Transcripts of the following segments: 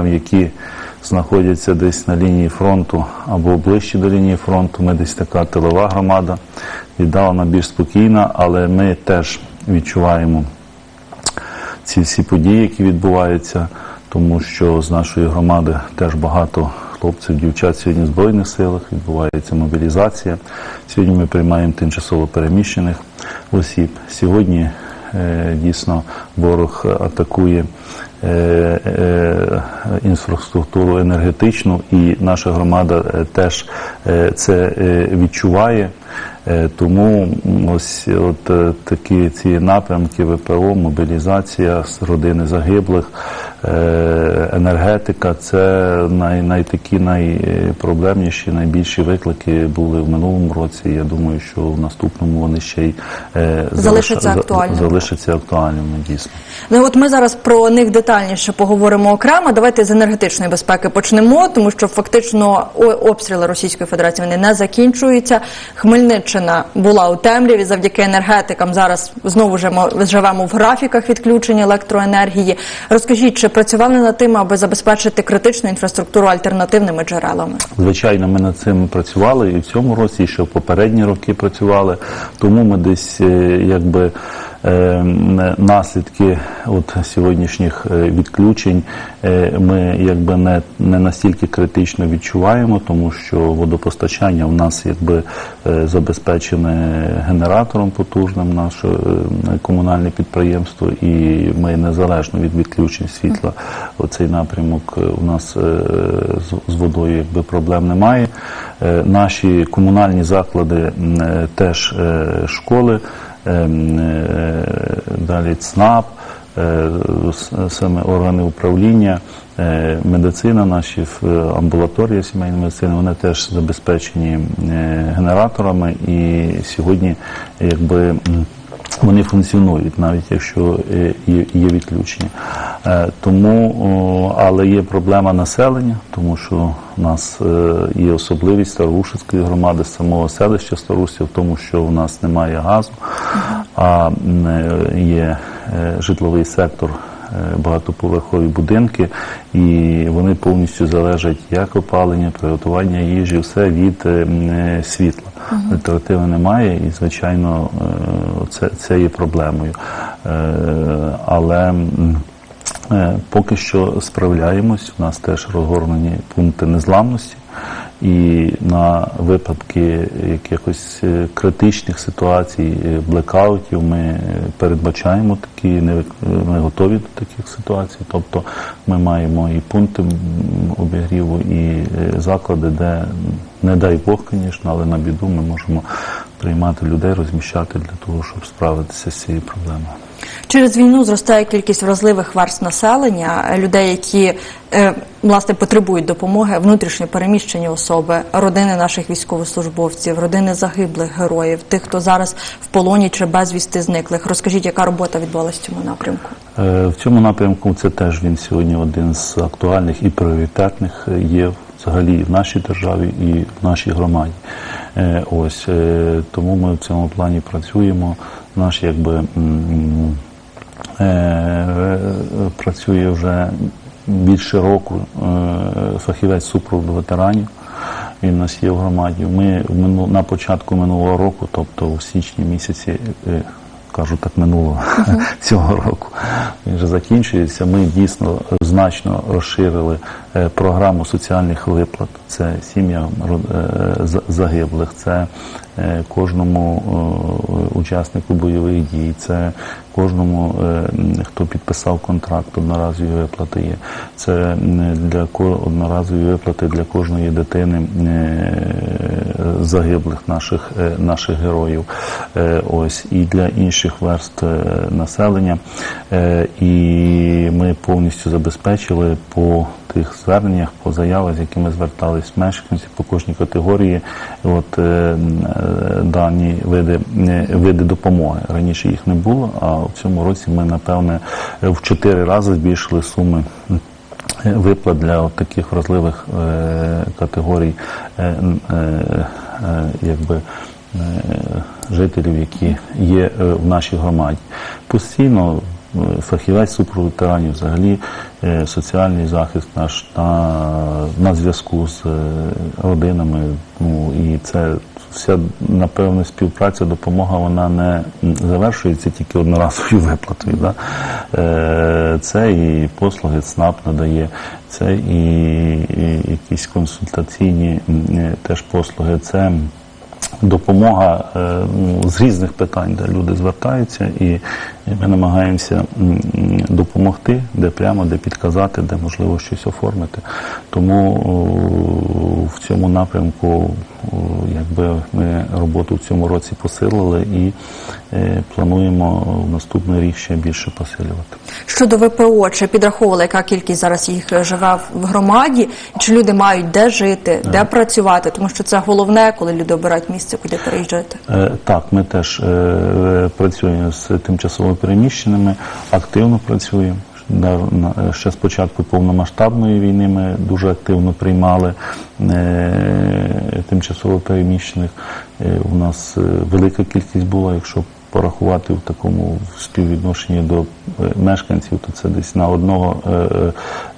які знаходяться десь на лінії фронту або ближче до лінії фронту. Ми десь така тилова громада, віддалена більш спокійна, але ми теж відчуваємо ці всі події, які відбуваються, тому що з нашої громади теж багато хлопців, дівчат сьогодні в Збройних силах, відбувається мобілізація. Сьогодні ми приймаємо тимчасово переміщених осіб. Сьогодні е, дійсно ворог атакує інфраструктуру енергетичну, і наша громада е, теж е, це е, відчуває. Е, Тому ось от е, такі ці напрямки ВПО, мобілізація з родини загиблих, е, енергетика це най, най такі найпроблемніші, найбільші виклики були в минулому році. Я думаю, що в наступному вони ще й Залишаться залиш- актуальними. залишаться актуальними дійсно. Ну от ми зараз про них детальніше поговоримо окремо. Давайте з енергетичної безпеки почнемо, тому що фактично обстріли Російської Федерації вони не закінчуються. Хмельниччина була у темряві завдяки енергетикам. Зараз знову живемо, в графіках відключення електроенергії. Розкажіть, чи працювали над тим, аби забезпечити критичну інфраструктуру альтернативними джерелами? Звичайно, ми над цим працювали і в цьому році, і ще в попередні роки працювали. Тому ми десь е, якби наслідки от сьогоднішніх е, відключень е, ми якби не, не настільки критично відчуваємо, тому що водопостачання у нас якби е, забезпечене генератором потужним наше комунальне підприємство, і ми незалежно від відключень світла оцей напрямок у нас з- водою якби проблем немає. Наші комунальні заклади теж школи, далі ЦНАП, е, саме органи управління, е, медицина, наші амбулаторія е, сімейної медицини, вони теж забезпечені е, генераторами і сьогодні якби. Вони функціонують, навіть якщо е, є, відключення. Е, Тому, але є проблема населення, тому що в нас е, є особливість Старушицької громади, самого селища Старусів, в тому, що в нас немає газу, а є житловий сектор. Е, Багатоповерхові будинки, і вони повністю залежать як опалення, приготування їжі, все від е, е, світла. Альтернативи немає, і звичайно, це, це є проблемою. Але поки що справляємось. У нас теж розгорнені пункти незламності. І на випадки якихось е, критичних ситуацій, е, блекаутів, ми е, передбачаємо такі, не ми готові до таких ситуацій. Тобто ми маємо і пункти обігріву, і е, заклади, де, не дай Бог, звісно, але на біду ми можемо приймати людей, розміщати для того, щоб справитися з цією проблемою. Через війну зростає кількість вразливих верст населення, людей, які е, власне потребують допомоги, внутрішньо переміщені особи, родини наших військовослужбовців, родини загиблих героїв, тих, хто зараз в полоні чи безвісти зниклих. Розкажіть, яка робота відбулася в цьому напрямку? Е, В цьому напрямку це теж він сьогодні один з актуальних і пріоритетних е, є взагалі в нашій державі і в нашій громаді. Е, Ось е, тому ми в цьому плані працюємо. Наш якби е, працює вже більше року фахівець супроводу ветеранів. Він у нас є в громаді. Ми на початку минулого року, тобто у січні місяці, кажу так, минулого цього року, він вже закінчується. Ми дійсно значно розширили програму соціальних виплат. Це сім'ям ро- е, загиблих, це е, кожному е, учаснику бойових дій, це кожному, е, хто підписав контракт, одноразові виплати є. Це для одноразові виплати для кожної дитини е, загиблих наших, е, наших героїв. Е, Ось і для інших верст е, населення. Е, І ми повністю забезпечили по тих зверненнях, по заявах, з якими звертались мешканці по кожній категорії, от е, е, дані види, е, види допомоги. Раніше їх не було, а в цьому році ми, напевне, в чотири рази збільшили суми. Виплат для от таких вразливих е, категорій, е, е, е, якби е, жителів, які є в нашій громаді. Постійно фахівець супровід ветеранів, взагалі е, соціальний захист наш на, на зв'язку з е, родинами. Ну і це вся напевно співпраця, допомога вона не завершується тільки одноразовою виплатою. Да? Е, Це і послуги ЦНАП надає, це і, якісь консультаційні е, теж послуги. Це допомога е, ну, з різних питань, де люди звертаються, і ми намагаємося допомогти, де прямо, де підказати, де можливо щось оформити. Тому в цьому напрямку якби ми роботу в цьому році посилили і е, плануємо в наступний рік ще більше посилювати. Щодо ВПО, чи підраховували, яка кількість зараз їх живе в громаді, чи люди мають де жити, де працювати, тому що це головне, коли люди обирають місце, куди переїжджати. Е, Так, ми теж е, працюємо з тимчасово переміщеними, активно працюємо. На- Ще з початку повномасштабної війни ми дуже активно приймали е, тимчасово переміщених. Е, У нас е, велика кількість була, якщо порахувати в такому співвідношенні до е, мешканців, то це десь на одного е,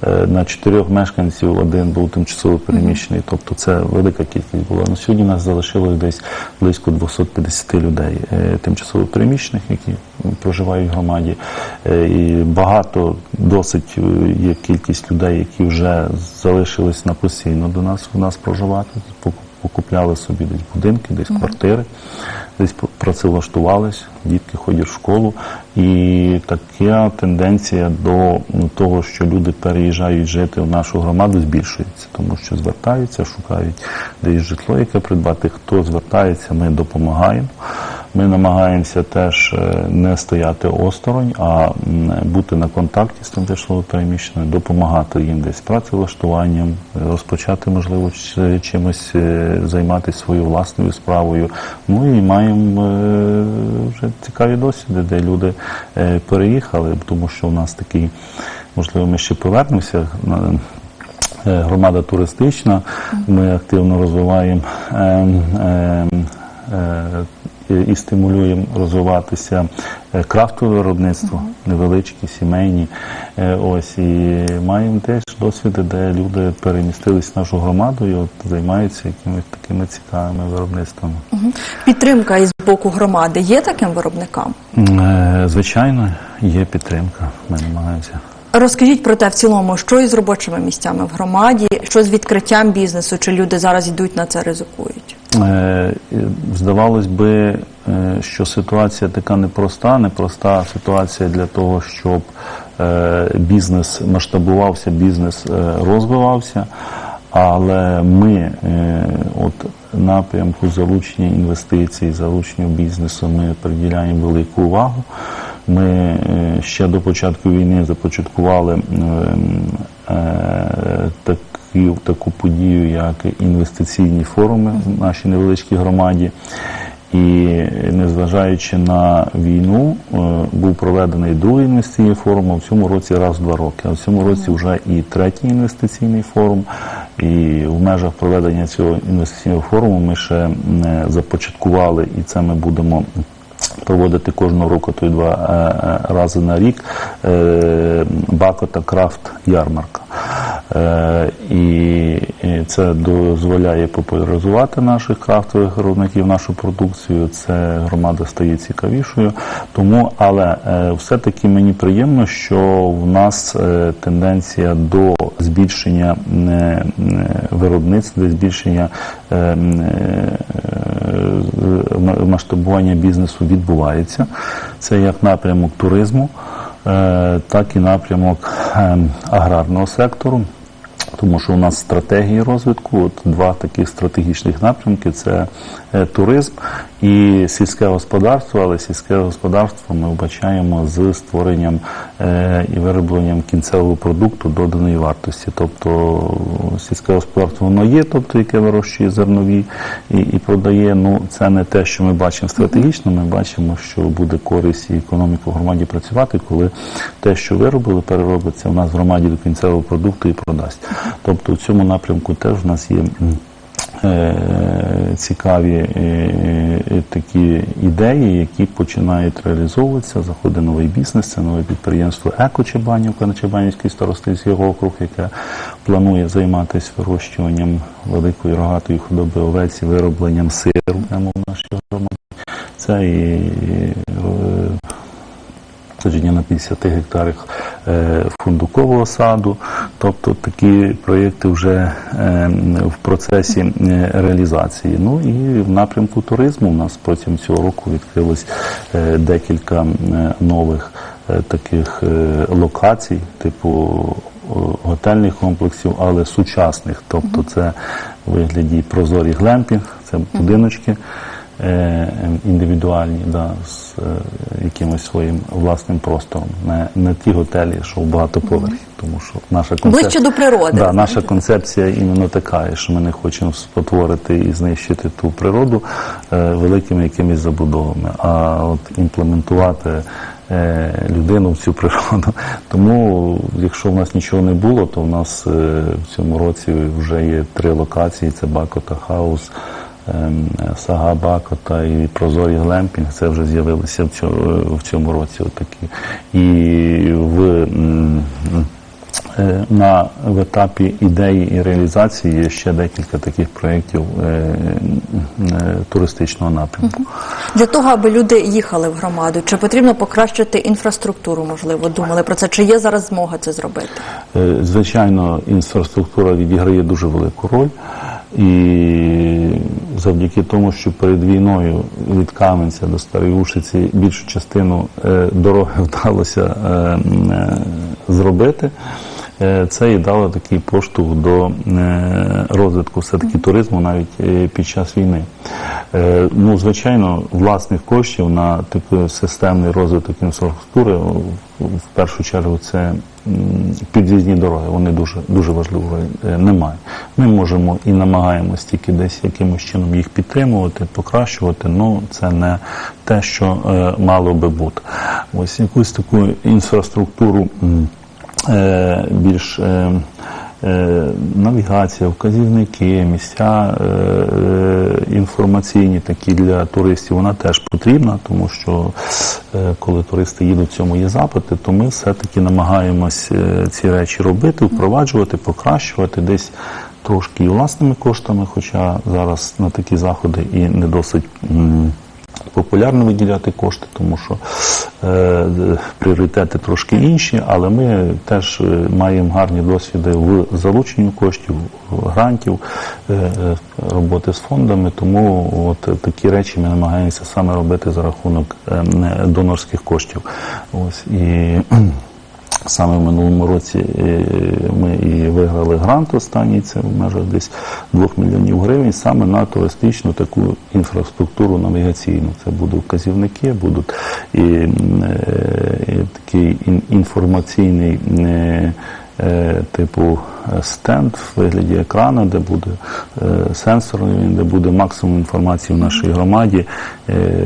е, на чотирьох мешканців один був тимчасово переміщений. Тобто це велика кількість була. На сьогодні нас залишилось десь близько 250 людей тимчасово переміщених, які проживають в громаді. І багато досить є кількість людей, які вже залишились на постійно до нас у нас проживати. Пок- Покупляли собі десь будинки, десь квартири, десь працевлаштувались, дітки ходять в школу. І така тенденція до того, що люди переїжджають жити в нашу громаду, збільшується, тому що звертаються, шукають десь житло, яке придбати. Хто звертається, ми допомагаємо. Ми намагаємося теж е, не стояти осторонь, а бути на контакті з тимчасово переміщеними, допомагати їм десь працевлаштуванням, розпочати, можливо, чимось е, займатися своєю власною справою. Ну і маємо е, вже цікаві досвіди, де люди переїхали, тому що у нас такий, можливо, ми ще повернемося. Громада туристична, ми активно розвиваємо ем, ем, і стимулюємо розвиватися е, крафтове виробництво, невеличкі, сімейні. Е, Ось і маємо теж досвіди, де люди перемістились в нашу громаду і от займаються якимись такими цікавими виробництвами. Підтримка із боку громади є таким виробникам? Е, Звичайно, є підтримка. Ми намагаємося. Розкажіть про те в цілому, що із робочими місцями в громаді, що з відкриттям бізнесу, чи люди зараз йдуть на це ризикують? Е, Здавалось би, е, що ситуація така непроста, непроста ситуація для того, щоб е, бізнес масштабувався, бізнес розвивався. Але ми от напрямку залучення інвестицій, залучення бізнесу ми приділяємо велику увагу. Ми ще до початку війни започаткували ем, е, таку, подію, як інвестиційні форуми в нашій невеличкій громаді. І незважаючи на війну, е, був проведений другий інвестиційний форум, а в цьому році раз в два роки. А в цьому році вже і третій інвестиційний форум. І в межах проведення цього інвестиційного форуму ми ще м, е, започаткували, і це ми будемо проводити кожного року, то й два е, е, рази на рік е, Бакота Крафт ярмарка. Е, І це дозволяє популяризувати наших крафтових виробників, нашу продукцію. Це громада стає цікавішою. Тому, але е, все-таки мені приємно, що в нас е, тенденція до збільшення виробництва, збільшення масштабування бізнесу відбувається. Це як напрямок туризму, так і напрямок е, аграрного сектору. Тому що у нас стратегії розвитку, от два таких стратегічних напрямки це е, туризм і сільське господарство, але сільське господарство ми вбачаємо з створенням е, і виробленням кінцевого продукту доданої вартості. Тобто сільське господарство воно є, тобто яке вирощує зернові і, і продає. Ну це не те, що ми бачимо стратегічно. Ми бачимо, що буде користь і економіка в громаді працювати, коли те, що виробили, переробиться у нас в громаді до кінцевого продукту і продасть. Тобто в цьому напрямку теж в нас є. е, цікаві е, е, такі ідеї, які починають реалізовуватися. Заходить новий бізнес, це нове підприємство Еко Чебанівка на Чебанівський старостинський округ, яке планує займатися вирощуванням великої рогатої худоби овець і виробленням сиру в нашій громаді. Це і е, садження на 50 гектарах е, фундукового саду. Тобто такі проєкти вже е, в процесі е, реалізації. Ну і в напрямку туризму у нас протягом цього року відкрилось декілька нових таких локацій, типу готельних комплексів, але сучасних. Тобто це в вигляді прозорі глемпінг, це будиночки індивідуальні, да, з е, якимось своїм власним простором. Не, не ті готелі, що в багатоповерхі, тому що наша концеп- Ближче до природи, Да, наша концепція іменно така, що ми не хочемо спотворити і знищити ту природу е, великими якимись забудовами, а от імплементувати е, людину в цю природу. Тому, якщо в нас нічого не було, то в нас е, в цьому році вже є три локації: це Бакота Хаус. Ем, Сага Бакота і Прозорі Глемпінг, це вже з'явилися в цьому, році. Отакі. І в На в етапі ідеї і реалізації є ще декілька таких проєктів е, е, туристичного напрямку. Для того, аби люди їхали в громаду, чи потрібно покращити інфраструктуру, можливо, думали про це? Чи є зараз змога це зробити? Е, Звичайно, інфраструктура відіграє дуже велику роль. І завдяки тому, що перед війною від Кам'янця до Старої Ушиці більшу частину е, дороги вдалося е, е, зробити. Е, Це і дало такий поштовх до е, розвитку все-таки туризму навіть е, під час війни. Ну, звичайно, власних коштів на такий системний розвиток інфраструктури в- першу чергу це під'їзні дороги. Вони дуже дуже важливі. Е, Немає. Ми можемо і намагаємось тільки десь якимось чином їх підтримувати, покращувати. Ну це не те, що мало би бути. Ось якусь таку інфраструктуру. Е, більш е, е, навігація, вказівники, місця інформаційні такі для туристів, вона теж потрібна, тому що коли туристи їдуть, в цьому є запити, то ми все-таки намагаємось ці речі робити, впроваджувати, покращувати десь. Трошки і власними коштами, хоча зараз на такі заходи і не досить популярно виділяти кошти, тому що е, пріоритети трошки інші, але ми теж е, маємо гарні досвіди в залученні коштів, грантів, е, е, роботи з фондами. Тому от такі речі ми намагаємося саме робити за рахунок е, донорських коштів. Ось і Саме в минулому році е, ми і виграли грант останній, це в межах десь 2 мільйонів гривень, саме на туристичну таку інфраструктуру навігаційну. Це будуть вказівники, будуть і, е, і такий інформаційний. Е, Типу е, стенд в вигляді екрану, де буде е, сенсорний, де буде максимум інформації в нашій громаді,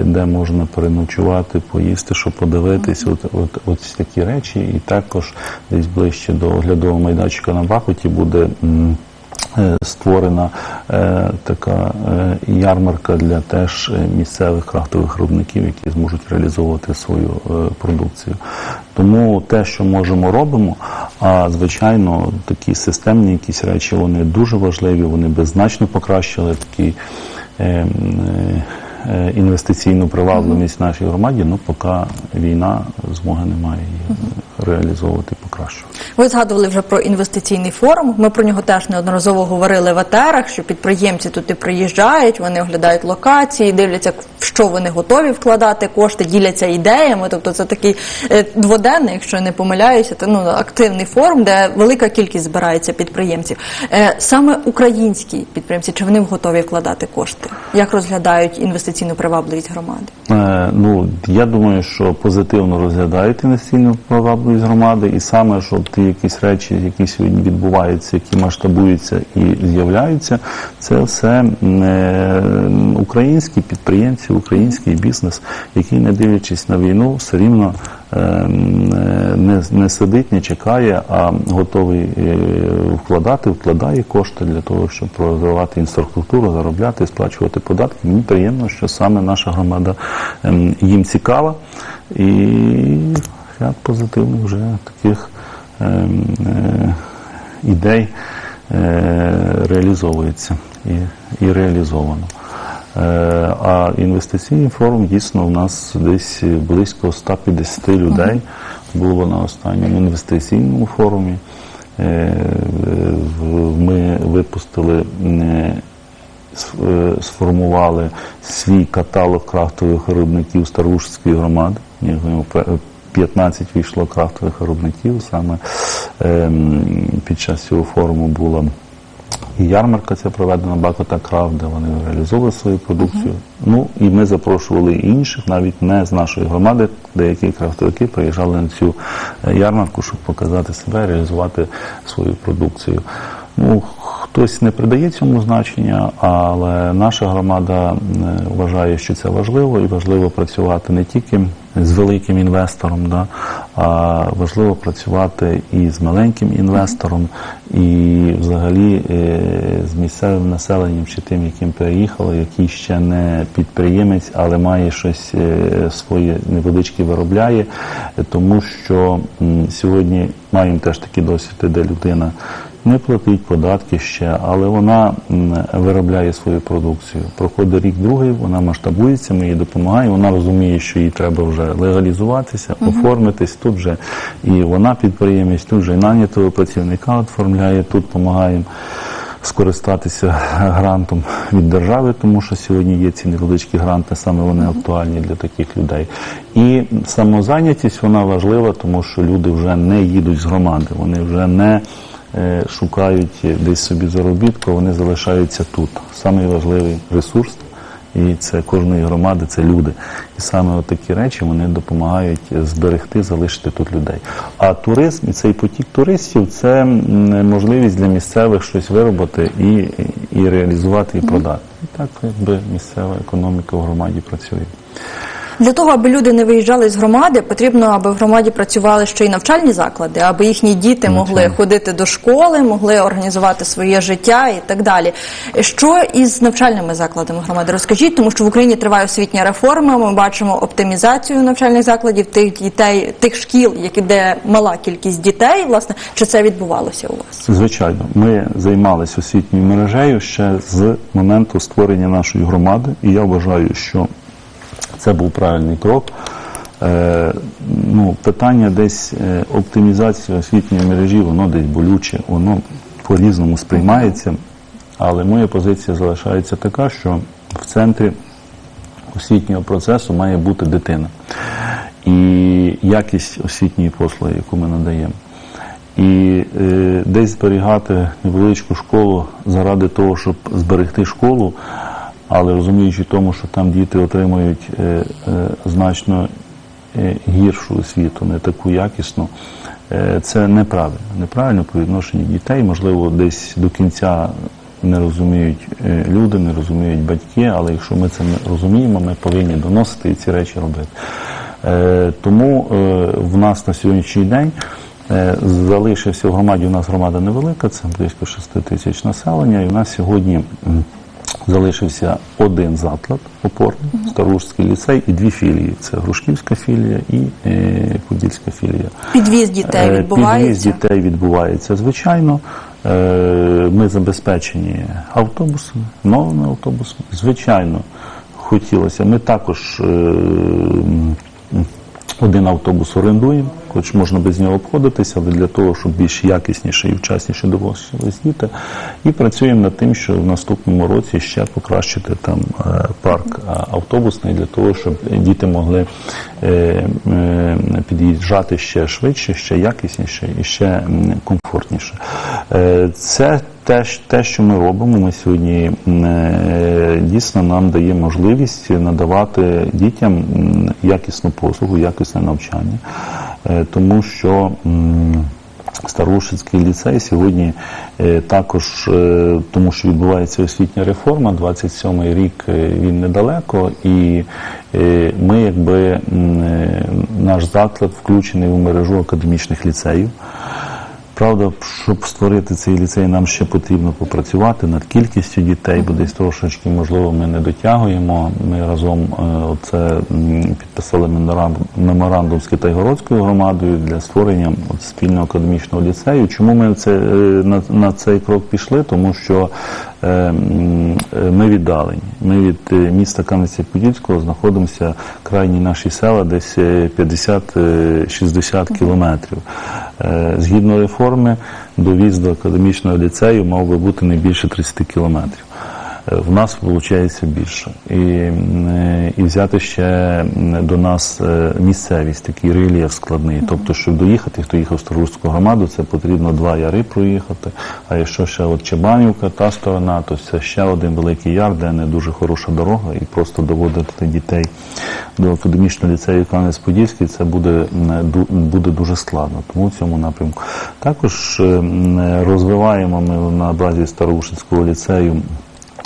де можна переночувати, поїсти, що подивитись, от, от, ось такі речі. І також десь ближче до оглядового майданчика на Бахоті буде. Е, Створена е, така е, ярмарка для теж місцевих крафтових виробників, які зможуть реалізовувати свою продукцію. Тому те, що можемо, робимо. А звичайно, такі системні якісь речі вони дуже важливі. Вони би значно покращили такі е, м, е, е, інвестиційну привабливість нашій громаді. Ну поки війна змоги немає її реалізовувати, покращувати. Ви згадували вже про інвестиційний форум. Ми про нього теж неодноразово говорили в етерах, що підприємці туди приїжджають, вони оглядають локації, дивляться, в що вони готові вкладати кошти, діляться ідеями. Тобто це такий е, дводенний, якщо я не помиляюся, це ну активний форум, де велика кількість збирається підприємців. Е, Саме українські підприємці, чи вони готові вкладати кошти? Як розглядають інвестиційну привабливість громади? Е, Ну, я думаю, що позитивно розглядають інвестиційну привабливість громади, і саме, що ті якісь речі, які сьогодні відбуваються, які масштабуються і з'являються, це все е, українські підприємці, український бізнес, який, не дивлячись на війну, все рівно не, не сидить, не чекає, а готовий е, вкладати, вкладає кошти для того, щоб розвивати інфраструктуру, заробляти, сплачувати податки. Мені приємно, що саме наша громада ем, їм цікава і ряд позитивних вже таких ем, е, ідей е, реалізовується і, і реалізовано. Е, А інвестиційний форум дійсно у нас десь близько 150 людей було на останньому інвестиційному форумі. Е, Ми випустили, е, сформували свій каталог крафтових виробників Старушської громади. Ні, ну, 15 війшло крафтових виробників. Саме ем, під час цього форуму була і ярмарка ця проведена Бакота Крафт, де вони реалізовували свою продукцію. Ну і ми запрошували інших, навіть не з нашої громади, деякі крафтовики приїжджали на цю е, ярмарку, щоб показати себе, реалізувати свою продукцію. Ну, хтось не придає цьому значення, але наша громада е, вважає, що це важливо, і важливо працювати не тільки з великим інвестором, да, важливо працювати і з маленьким інвестором, і взагалі е, з місцевим населенням чи тим, яким переїхали, який ще не підприємець, але має щось е, своє невеличке виробляє, тому що сьогодні маємо теж такі досвіди, де людина не платить податки ще, але вона виробляє свою продукцію. Проходить рік другий, вона масштабується, ми їй допомагаємо. Вона розуміє, що їй треба вже легалізуватися, оформитись. Тут вже і вона підприємець, тут вже і нанятого працівника оформляє, тут допомагаємо. Скористатися грантом від держави, тому що сьогодні є ці невеличкі гранти, саме вони актуальні для таких людей. І самозайнятість вона важлива, тому що люди вже не їдуть з громади, вони вже не шукають десь собі заробітку, вони залишаються тут. Самий важливий ресурс, і це кожної громади, це люди. І саме от такі речі вони допомагають зберегти, залишити тут людей. А туризм і цей потік туристів це можливість для місцевих щось виробити і, і реалізувати і продати. І так якби місцева економіка в громаді працює. Для того, аби люди не виїжджали з громади, потрібно, аби в громаді працювали ще й навчальні заклади, аби їхні діти могли ходити до школи, могли організувати своє життя і так далі. Що із навчальними закладами громади? Розкажіть, тому що в Україні триває освітня реформа. Ми бачимо оптимізацію навчальних закладів тих дітей, тих шкіл, які де мала кількість дітей. Власне, чи це відбувалося у вас? Звичайно, ми займалися освітньою мережею ще з моменту створення нашої громади, і я вважаю, що це був правильний крок. Е, ну, питання десь е, оптимізації освітньої мережі, воно десь болюче, воно по-різному сприймається, але моя позиція залишається така, що в центрі освітнього процесу має бути дитина і якість освітньої послуги, яку ми надаємо. І е, десь зберігати невеличку школу заради того, щоб зберегти школу, але розуміючи тому, що там діти отримують е, е, значно е, гіршу освіту, не таку якісну, це неправильно. Неправильно по відношенню дітей, можливо, десь до кінця не розуміють люди, не розуміють батьки, але якщо ми це не розуміємо, ми повинні доносити і ці речі робити. Тому в нас на сьогоднішній день залишився в громаді. У нас громада невелика, це близько 6 тисяч населення, і у нас сьогодні залишився один заклад опорний, Старушський ліцей і дві філії. Це Грушківська філія і е, Подільська філія. Підвіз дітей відбувається? Підвіз дітей відбувається звичайно. Е, Ми забезпечені автобусами, новими автобусами. Звичайно, хотілося. Ми також е, один автобус орендуємо, хоч можна без нього обходитися, але для того, щоб більш якісніше і вчасніше довозились діти. І працюємо над тим, що в наступному році ще покращити там е, парк е, автобусний для того, щоб діти могли е, під'їжджати ще швидше, ще якісніше і ще комфортніше. Це те, те, що ми робимо, ми сьогодні е, дійсно нам дає можливість надавати дітям якісну послугу, якісне навчання, Е, тому що м, Старушинський ліцей сьогодні е, також, тому що відбувається освітня реформа, 27-й рік він недалеко, і ми, якби наш заклад включений у мережу академічних ліцеїв. Правда, щоб створити цей ліцей, нам ще потрібно попрацювати над кількістю дітей, бо десь трошечки, можливо, ми не дотягуємо. Ми разом це оце підписали меморан- меморандум з Китайгородською громадою для створення от, спільного академічного ліцею. Чому ми це, е, на, на цей крок пішли? Тому що е, е, ми віддалені. Ми від е, міста Кам'янця-Подільського знаходимося крайні наші села, десь е, 50-60 кілометрів. Е, Згідно реформи, довіз до академічного ліцею мав би бути не більше 30 кілометрів. В нас виходить більше. І, і взяти ще до нас е, місцевість, такий рельєф складний. Тобто, щоб доїхати, хто їхав в Старушську громаду, це потрібно два яри проїхати. А якщо ще от Чебанівка, та сторона, то це ще один великий яр, де не дуже хороша дорога, і просто доводити дітей до академічного ліцею Кам'янець-Подільський, це буде, буде дуже складно. Тому в цьому напрямку. Також розвиваємо ми на базі Староушинського ліцею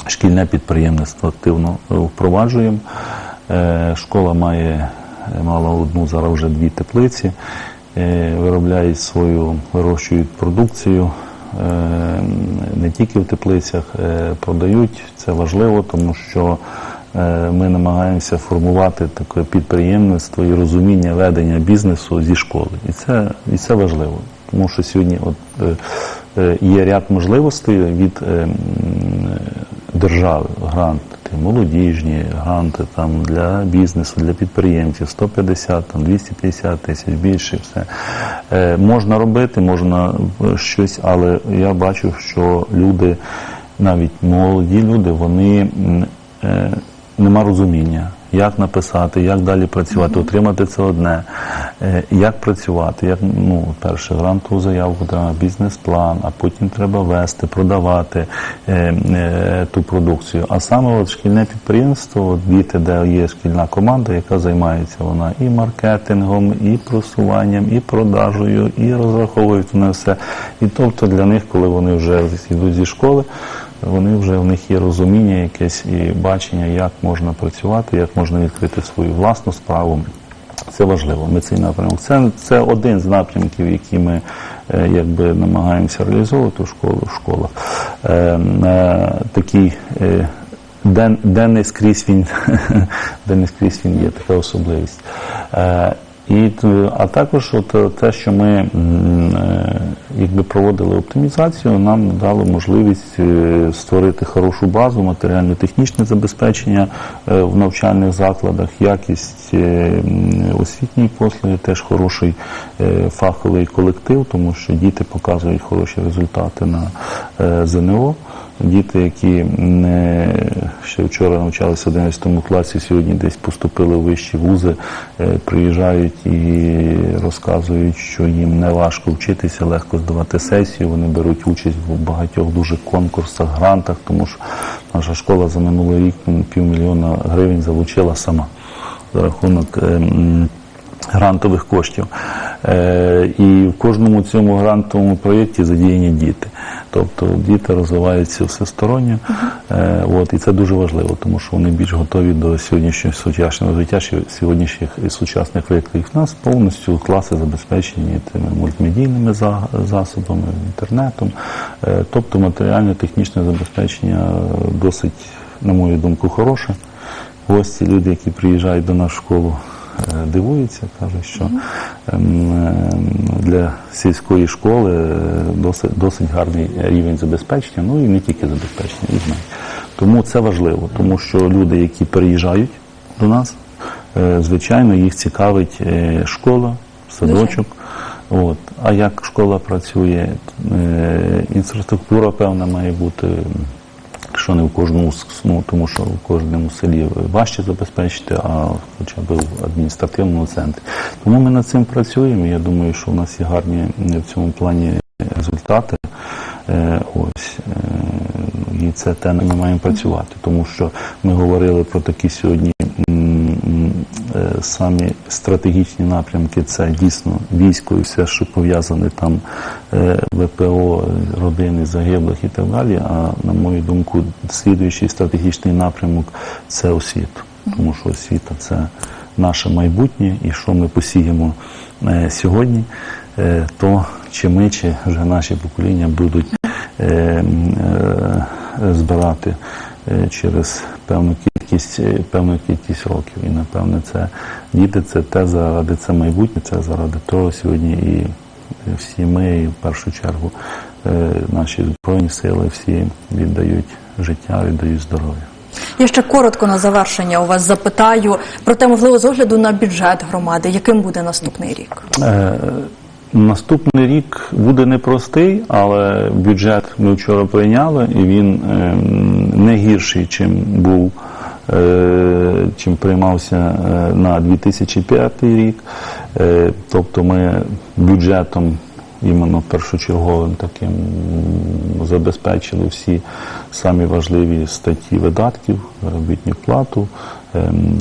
шкільне підприємництво активно впроваджуємо. Е, Школа має е, мала одну, зараз вже дві теплиці, Е, виробляють свою, вирощують продукцію. Не тільки в теплицях продають, це важливо, тому що ми намагаємося формувати таке підприємництво і розуміння ведення бізнесу зі школи. І це, і це важливо, тому що сьогодні от, є ряд можливостей від е, м, держави, гранти, молодіжні, гранти там для бізнесу, для підприємців 150, там 250 тисяч, більше все. Е, можна робити, можна е, щось, але я бачу, що люди, навіть молоді люди, вони е, нема розуміння. Як написати, як далі працювати, отримати це одне, Е, як працювати, як ну перше грантову заявку, треба бізнес-план, а потім треба вести, продавати е, е, ту продукцію. А саме от шкільне підприємство, от діти, де є шкільна команда, яка займається вона і маркетингом, і просуванням, і продажею, і розраховують на все. І тобто для них, коли вони вже йдуть зі школи, вони вже в них є розуміння якесь і бачення, як можна працювати, як можна відкрити свою власну справу. Це важливо. Ми цей напрямок. Це, це один з напрямків, які ми е, якби намагаємося реалізовувати в школу в школах. Е, е, такий е, де, де не скрізь він, де не скрізь він є така особливість. Е, і, а також от е, те, що ми е, якби проводили оптимізацію, нам дало можливість е, створити хорошу базу, матеріально-технічне забезпечення е, в навчальних закладах, якість е, освітньої послуги, теж хороший е, фаховий колектив, тому що діти показують хороші результати на е, ЗНО. Діти, які не ще вчора навчалися в 11 класі, сьогодні десь поступили в вищі вузи, е, приїжджають і розказують, що їм не важко вчитися, легко здавати сесію. Вони беруть участь в багатьох дуже конкурсах, грантах, тому що наша школа за минулий рік півмільйона гривень залучила сама за рахунок. Грантових коштів. Е, і в кожному цьому грантовому проєкті задіяні діти. Тобто діти розвиваються всесторонньо. Е, от, і це дуже важливо, тому що вони більш готові до сьогоднішнього сучасного життя, ще сьогоднішніх і сучасних викликів. У нас повністю класи забезпечені тими мультимедійними засобами, інтернетом. Е, тобто матеріально-технічне забезпечення досить, на мою думку, хороше. Гості, люди, які приїжджають до нас в школу, дивуються, кажуть, що ем, е, для сільської школи е, досить, досить гарний рівень забезпечення, ну і не тільки забезпечення, і знань. Тому це важливо, тому що люди, які переїжджають до нас, е, звичайно, їх цікавить е, школа, садочок. От. А як школа працює, е, інфраструктура певна має бути якщо не в кожному ну, тому що в кожному селі важче забезпечити, а хоча б в адміністративному центрі. Тому ми над цим працюємо. Я думаю, що у нас є гарні е, в цьому плані результати. Е, Ось е, і це те, ми маємо працювати, тому що ми говорили про такі сьогодні самі стратегічні напрямки це дійсно військо і все, що пов'язане там е, ВПО, родини загиблих і так далі. А на мою думку, слідуючий стратегічний напрямок це освіта, тому що освіта це наше майбутнє, і що ми посіємо е, сьогодні, е, то чи ми, чи вже наші покоління будуть е, е, збирати е, через певну кількість е, певну кількість років. І напевне це діти, це те заради це майбутнє, це заради того сьогодні і всі ми, і в першу чергу е, наші збройні сили всі віддають життя, віддають здоров'я. Я ще коротко на завершення у вас запитаю про те, можливо, з огляду на бюджет громади, яким буде наступний рік. Е, Наступний рік буде непростий, але бюджет ми вчора прийняли, і він е, не гірший, чим був, е, чим приймався е, на 2005 рік. Е, Тобто ми бюджетом іменно першочерговим таким забезпечили всі самі важливі статті видатків, заробітну плату,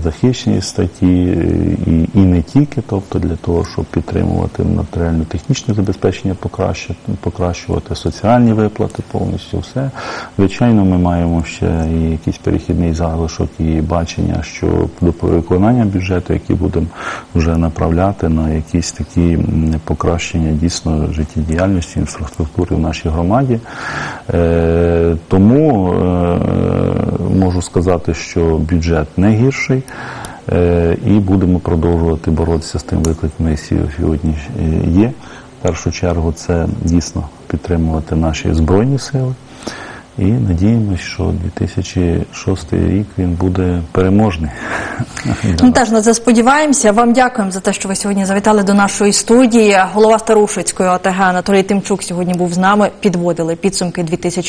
захищені статті е, і, і не тільки, тобто для того, щоб підтримувати матеріально-технічне забезпечення, покращувати, покращувати соціальні виплати, повністю все. Звичайно, ми маємо ще і якийсь перехідний залишок і бачення, що до виконання бюджету, які будемо вже направляти на якісь такі покращення дійсно життєдіяльності, інфраструктури в нашій громаді. Е, тому е, можу сказати, що бюджет не гірший. Е, І будемо продовжувати боротися з тим викликом, який сьогодні е, є. В першу чергу це дійсно підтримувати наші збройні сили. І надіємося, що 2006 рік він буде переможний. Ми теж на це сподіваємося. Вам дякуємо за те, що ви сьогодні завітали до нашої студії. Голова Старушицької ОТГ Анатолій Тимчук сьогодні був з нами. Підводили підсумки 2020